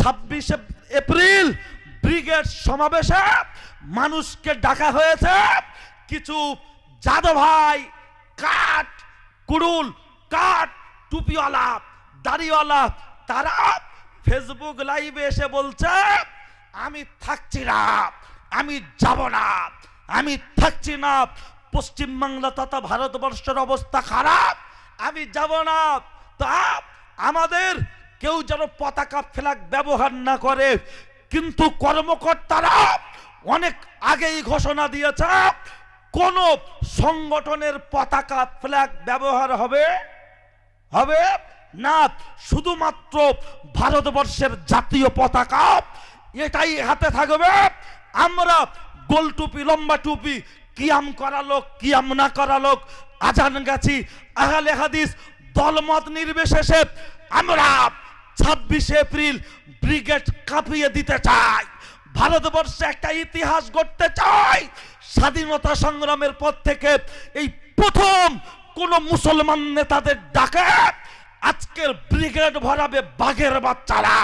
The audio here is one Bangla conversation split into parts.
ছাব্বিশে এপ্রিল ব্রিগেড সমাবেশে মানুষকে ডাকা হয়েছে। কিছু যাদব ভাই কাঠ, কুড়ুল, কাঠ, টুপিওয়ালা, দাড়িওয়ালা, তারা ফেসবুক লাইভে এসে বলছে, আমি থাকছি না, আমি যাব না, আমি থাকছি না। পশ্চিমবাংলা তথা ভারতবর্ষের অবস্থা খারাপ, আমি যাব না। তা আমাদের কেউ যেন পতাকা ফ্ল্যাগ ব্যবহার না করে, কিন্তু কর্মকর্তারা অনেক আগেই ঘোষণা দিয়েছে, কোন সংগঠনের পতাকা ফ্ল্যাগ ব্যবহার হবে? হবে না, শুধুমাত্র ভারতবর্ষের জাতীয় পতাকা, এটাই হাতে থাকবে। আমরা গোল টুপি, লম্বা টুপি, কিয়াম করা লোক, কিয়াম না করা লোক, আজান গাছি। আহলে হাদিস, দলমত নির্বিশেষে আমরা ছাব্বিশে এপ্রিল ব্রিগেড কাঁপিয়ে দিতে চাই ভারতবর্ষে একটা ইতিহাস গড়তে চাই স্বাধীনতা সংগ্রামের পর থেকে এই প্রথম কোন মুসলমান নেতাদের ডাকে। আজকের ব্রিগেড ভরাবে বাঘের বাচ্চারা।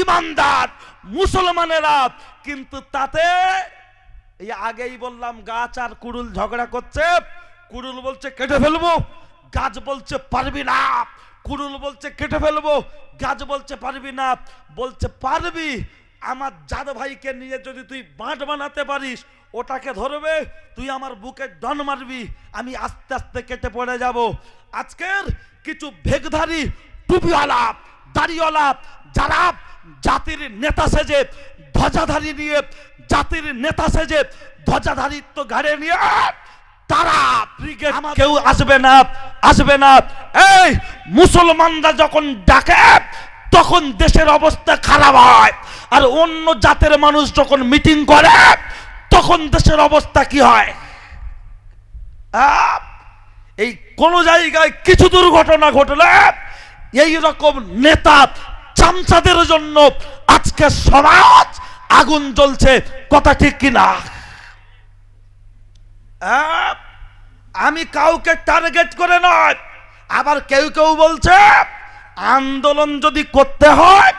ইমানদার মুসলমানেরা কিন্তু তাতে এই আগেই বললাম, গাছ আর কুড়ুল ঝগড়া করছে। কুড়ুল বলছে, কেটে ফেলব। গাছ বলছে, পারবি না। কুড়ুল বলছে, কেটে ফেলব। গাছ বলছে, পারবি না। বলছে, পারবি? আমার জাদ ভাইকে নিয়ে যদি তুই বাঁট বানাতে পারিস, ওটাকে ধরবে, তুই আমার বুকে ডন মারবি, আমি আস্তে আস্তে কেটে পড়ে যাব। আজকের কিছু ভেগধারী টুপিওয়ালা, দাড়িওয়ালা, যারা জাতির নেতা সেজে, ধ্বজাধারী নিয়ে, জাতির নেতা সেজে, ধ্বজাধারিত্ব ঘাড়ে নিয়ে তারা ব্রিগেড কেউ আসবে না আসবে না। এই মুসলমানরা যখন ডাকে তখন দেশের অবস্থা খারাপ হয়। আর অন্য জাতের মানুষ যখন মিটিং করে তখন দেশের অবস্থা কি হয়? এই কোন জায়গায় কিছু দুর্ঘটনা ঘটলে এই রকম নেতা চামচাদের জন্য আজকে সমাজ আগুন জ্বলছে। কথা ঠিক কিনা? আহ, আমি কাউকে টার্গেট করে নয়। আবার কেউ কেউ বলছে, আন্দোলন যদি করতে হয়,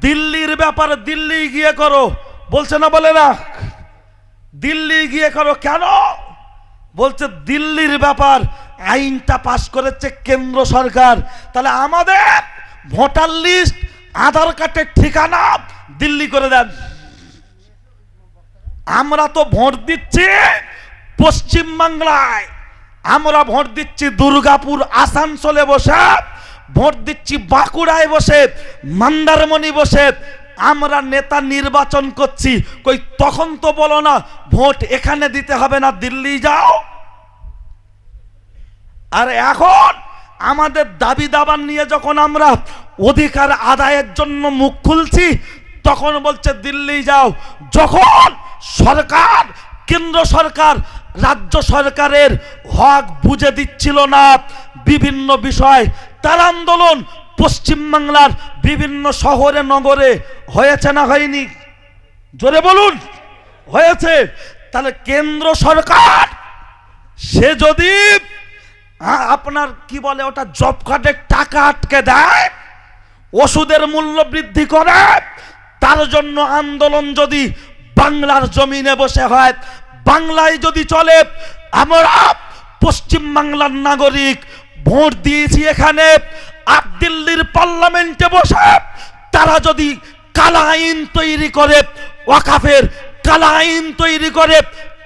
দিল্লির ব্যাপারে দিল্লি গিয়ে করো। বলছে না বলে না। দিল্লি গিয়ে করো কেন? বলছে দিল্লির ব্যাপার, আইনটা পাশ করেছে কেন্দ্র সরকার। তাহলে আমাদের ভোটার লিস্ট, আধার কার্ডের ঠিকানা দিল্লি করে দেন। আমরা তো ভোট দিচ্ছি পশ্চিম বাংলায় আমরা ভোট দিচ্ছি দুর্গাপুর, আসানসোলে বসে, ভোট দিচ্ছি বাঁকুড়ায় বসে, মন্দারমণি বসে। আমরা নেতা নির্বাচন করছি। কই, তখন তো বলো না, ভোট এখানে দিতে হবে না, দিল্লি যাও। আর এখন আমাদের দাবি দাবার নিয়ে যখন আমরা অধিকার আদায়ের জন্য মুখ খুলছি, তখন বলছে দিল্লি যাও। যখন সরকার, কেন্দ্র সরকার রাজ্য সরকারের হক বুঝে দিচ্ছিল না। বিভিন্ন বিষয়, তার আন্দোলন পশ্চিমবাংলার বিভিন্ন শহরে, নগরে হয়েছে না হয়নি? জোরে বলুন, হয়েছে। তাহলে কেন্দ্র সরকার, সে যদি আপনার কি বলে ওটা, জব কার্ডের টাকা আটকে দেয়, ওষুধের মূল্য বৃদ্ধি করে, তার জন্য আন্দোলন যদি বাংলার জমিনে বসে হয় বাংলায় যদি চলে, আমরা পশ্চিম বাংলার নাগরিক, ভোট দিয়েছি এখানে আর দিল্লির পার্লামেন্টে বসে, তারা যদি কালা আইন তৈরি করে, ওয়াকাফের কালা আইন তৈরি করে,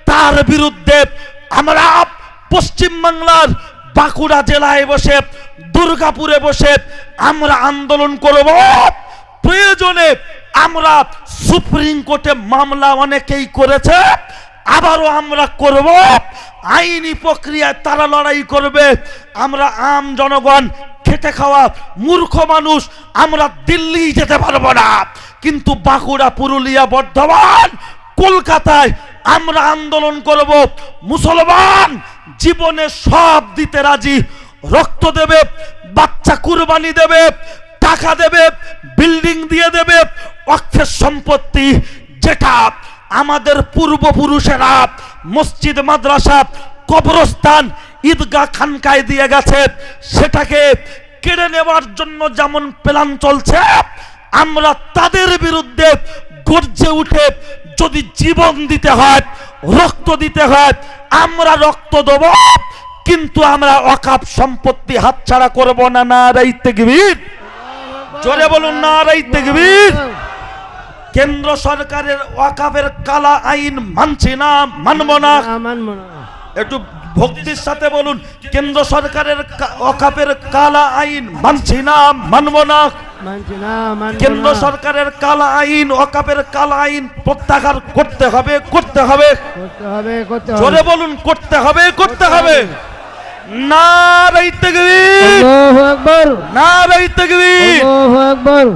তার বিরুদ্ধে আমরা পশ্চিম বাংলার বাঁকুড়া জেলায় বসে, দুর্গাপুরে বসে আমরা আন্দোলন করব। প্রয়োজনে আমরা সুপ্রিম কোর্টে মামলা অনেকেই করেছে আবারও আমরা করব। আইনি প্রক্রিয়ায় তারা লড়াই করবে। আমরা আম জনগণ, খেটে খাওয়া মূর্খ মানুষ, আমরা দিল্লি যেতে পারব না। কিন্তু বাঁকুড়া, পুরুলিয়া, বর্ধমান, কলকাতায় আমরা আন্দোলন করব। মুসলমান জীবনে সব দিতে রাজি। রক্ত দেবে, বাচ্চা কুরবানি দেবে, টাকা দেবে, বিল্ডিং দিয়ে দেবে, অক্ষের সম্পত্তি যেটা আমাদের পূর্বপুরুষেরা মসজিদ, মাদ্রাসা, কবরস্থান, ঈদগাহ খানকায় দিয়ে গেছে। সেটাকে কেড়ে নেওয়ার জন্য যেমন প্ল্যান চলছে, আমরা তাদের বিরুদ্ধে গর্জে উঠে যদি জীবন দিতে হয়, রক্ত দিতে হয়, আমরা রক্ত দেব, কিন্তু আমরা অকাপ সম্পত্তি হাতছাড়া করব না না রাইতে গভীর জোরে বলুন না রাইতে গভীর কেন্দ্র সরকারের ওয়াকাফের কালা আইন মানছি না মানব না। একটু ভক্তির সাথে বলুন কেন্দ্র সরকারের ওয়াকাফের কালা আইন মানছি না মানব না। কেন্দ্র। সরকারের কালা আইন ওয়াকাফের কালা আইন প্রত্যাহার করতে হবে করতে হবে। জোরে বলুন করতে হবে করতে হবে। না রাইতে গভীর আল্লাহু না রাইতে গভীর আল্লাহু আকবার।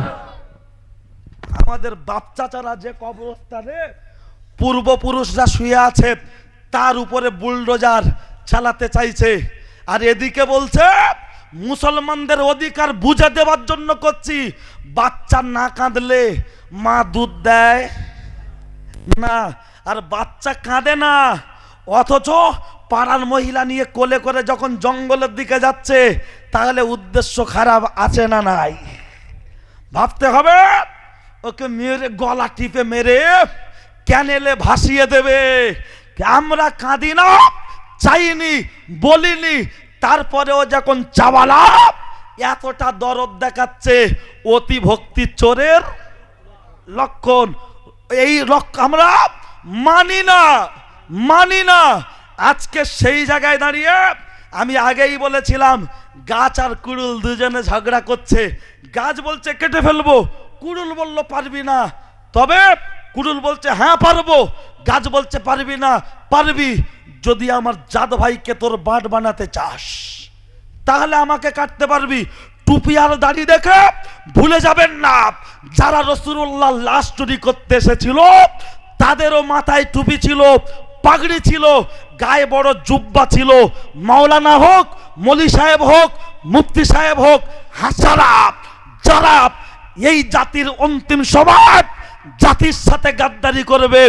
আমাদের বাপ চাচারা যে কবরস্থানে পূর্বপুরুষরা শুয়ে আছে, তার উপরে বুলডোজার চালাতে চাইছে। আর এদিকে বলছে, মুসলমানদের অধিকার বুঝে দেওয়ার জন্য করছি। বাচ্চা না কাঁদলে মা দুধ দেয় না, আর বাচ্চা কাঁদে না। অথচ পাড়ার মহিলা নিয়ে কোলে করে যখন জঙ্গলের দিকে যাচ্ছে, তাহলে উদ্দেশ্য খারাপ আছে না নাই? ভাবতে হবে ওকে মেরে গলা টিপে মেরে ক্যানেলে ভাসিয়ে দেবে। আমরা কাঁদি না, চাইনি, বলিনি, তারপরেও যখন চাওয়ালা এতটা দরদ দেখাচ্ছে অতি ভক্তি চোরের লক্ষণ। এই আমরা মানি না মানি না। আজকে সেই জায়গায় দাঁড়িয়ে আমি আগেই বলেছিলাম, গাছ আর কুড়ুল দুজনে ঝগড়া করছে। গাছ বলছে, কেটে ফেলব। কুড়ুল বলল, পারবি না। তবে? কুড়ুল বলছে হ্যাঁ পারব। গাছ বলছে, পারবি না। পারবি যদি আমার জাদ ভাইকে তোর বাট বানাতে চাস, তাহলে আমাকে কাটতে পারবি। টুপি আর দাড়ি দেখে ভুলে যাবেন না। যারা রসুল্লাহ লাশ চুরি করতে এসেছিল, তাদেরও মাথায় টুপি ছিল, পাগড়ি ছিল, গায়ে বড় জুব্বা ছিল। মাওলানা হোক, মলি সাহেব হোক, মুফতি সাহেব হোক, হাসারা, যারা এই জাতির অন্তিম সভায় জাতির সাথে গাদ্দারি করবে।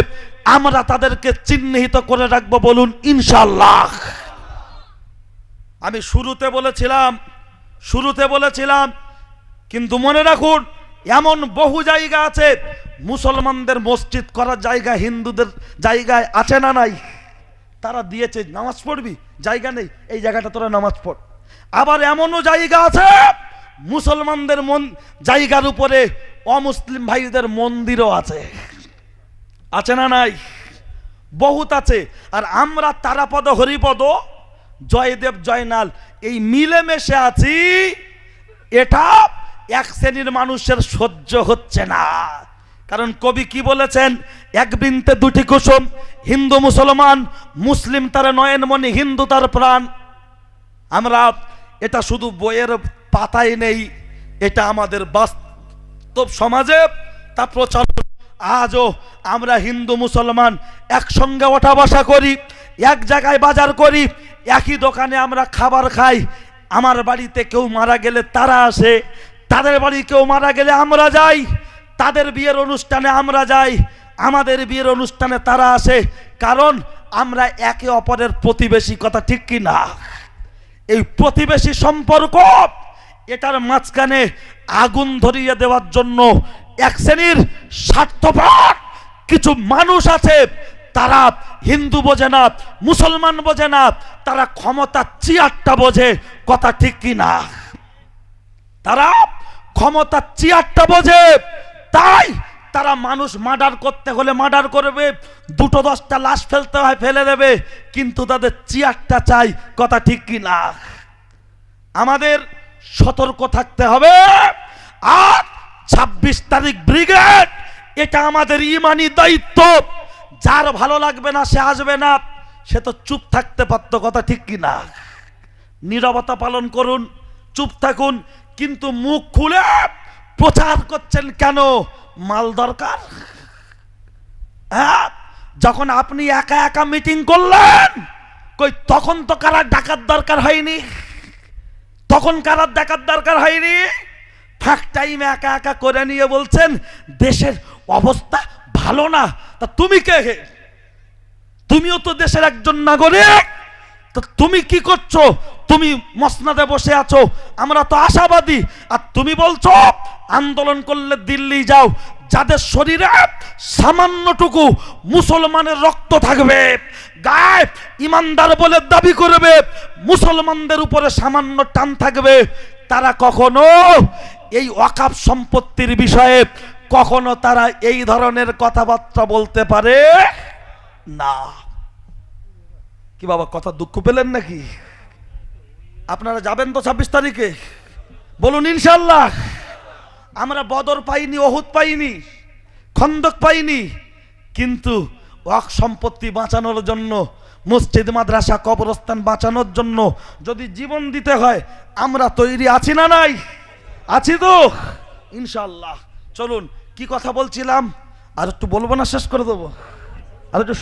আমরা তাদেরকে চিহ্নিত করে রাখব বলুন ইনশাল্লাহ আমি শুরুতে বলেছিলাম শুরুতে বলেছিলাম, কিন্তু মনে রাখুন, এমন বহু জায়গা আছে, মুসলমানদের মসজিদ করার জায়গা, হিন্দুদের জায়গায় আছে না নাই? তারা দিয়েছে, নামাজ পড়বি? জায়গা নেই, এই জায়গাটা তোরা নামাজ পড়। আবার এমনও জায়গা আছে মুসলমানদের মন, জায়গার উপরে অমুসলিম ভাইদের মন্দিরও আছে। আছে না নাই? বহুত আছে। আর আমরা তারাপদ, হরিপদ, জয়দেব, জয়নাল, এই মিলেমিশে আছি। এটা এক শ্রেণির মানুষের সহ্য হচ্ছে না। কারণ কবি কি বলেছেন? এক বৃন্তে দুটি কুসুম, হিন্দু মুসলমান, মুসলিম তার নয়নমণি, হিন্দু তার প্রাণ। আমরা এটা শুধু বইয়ের পাতায় নেই। এটা আমাদের বাস্তব সমাজে তা প্রচার আজও আমরা হিন্দু মুসলমান একসঙ্গে ওঠা বসা করি, এক জায়গায় বাজার করি, একই দোকানে আমরা খাবার খাই। আমার বাড়িতে কেউ মারা গেলে তারা আসে, তাদের বাড়ি কেউ মারা গেলে আমরা যাই, তাদের বিয়ের অনুষ্ঠানে আমরা যাই, আমাদের বিয়ের অনুষ্ঠানে তারা আসে। কারণ আমরা একে অপরের প্রতিবেশী কথা ঠিক কি না এই প্রতিবেশী সম্পর্ক এটার মাঝখানে আগুন ধরিয়ে দেওয়ার জন্য এক শ্রেণির স্বার্থপর কিছু মানুষ আছে। তারা হিন্দু বোঝে না, মুসলমান বোঝে না, তারা ক্ষমতা চিয়ারটা বোঝে, কথা ঠিক কি না? তারা ক্ষমতা চিয়ারটা বোঝে, তাই তারা মানুষ মার্ডার করতে হলে মার্ডার করবে, দুটো দশটা লাশ ফেলতে হয়, ফেলে দেবে, কিন্তু তাদের চেয়ারটা চাই, কথা ঠিক কি না? আমাদের সতর্ক থাকতে হবে। আর ছাব্বিশ তারিখ ব্রিগেড, এটা আমাদের ইমানি দায়িত্ব। যার ভালো লাগবে না, সে আসবে না। সে তো চুপ থাকতে পারত, কথা ঠিক কি না নীরবতা পালন করুন, চুপ থাকুন, কিন্তু মুখ খুলে প্রচার করছেন কেন? মাল দরকার? হ্যাঁ যখন আপনি একা একা মিটিং করলেন, কই তখন তো কারা ডাকার দরকার হয়নি? তখন কারার দেখার দরকার হয়নি। ফাঁক টাইম একা একা করে নিয়ে বলছেন, দেশের অবস্থা ভালো না। তা তুমি কে তুমিও তো দেশের একজন নাগরিক। তো তুমি কি করছ? তুমি মসনাদে বসে আছো। আমরা তো আশাবাদী। আর তুমি বলছো, আন্দোলন করলে দিল্লি যাও। যাদের শরীরে সামান্যটুকু মুসলমানের রক্ত থাকবে গায়ে ইমানদার বলে দাবি করবে, মুসলমানদের উপরে সামান্য টান থাকবে, তারা কখনো এই অকাপ সম্পত্তির বিষয়ে কখনো তারা এই ধরনের কথাবার্তা বলতে পারে না। কি বাবা, কথা দুঃখ পেলেন নাকি? আপনারা যাবেন তো ছাব্বিশ তারিখে? বলুন ইনশাল্লাহ আমরা বদর পাইনি অহুত পাইনি, খন্দক পাইনি, কিন্তু ওয়াক সম্পত্তি বাঁচানোর জন্য, মসজিদ, মাদ্রাসা, কবরস্থান বাঁচানোর জন্য যদি জীবন দিতে হয়, আমরা তৈরি আছি না নাই? আছি তো? ইনশাল্লাহ চলুন, কি কথা বলছিলাম? আর একটু বলব না, শেষ করে দেবো? আর একটু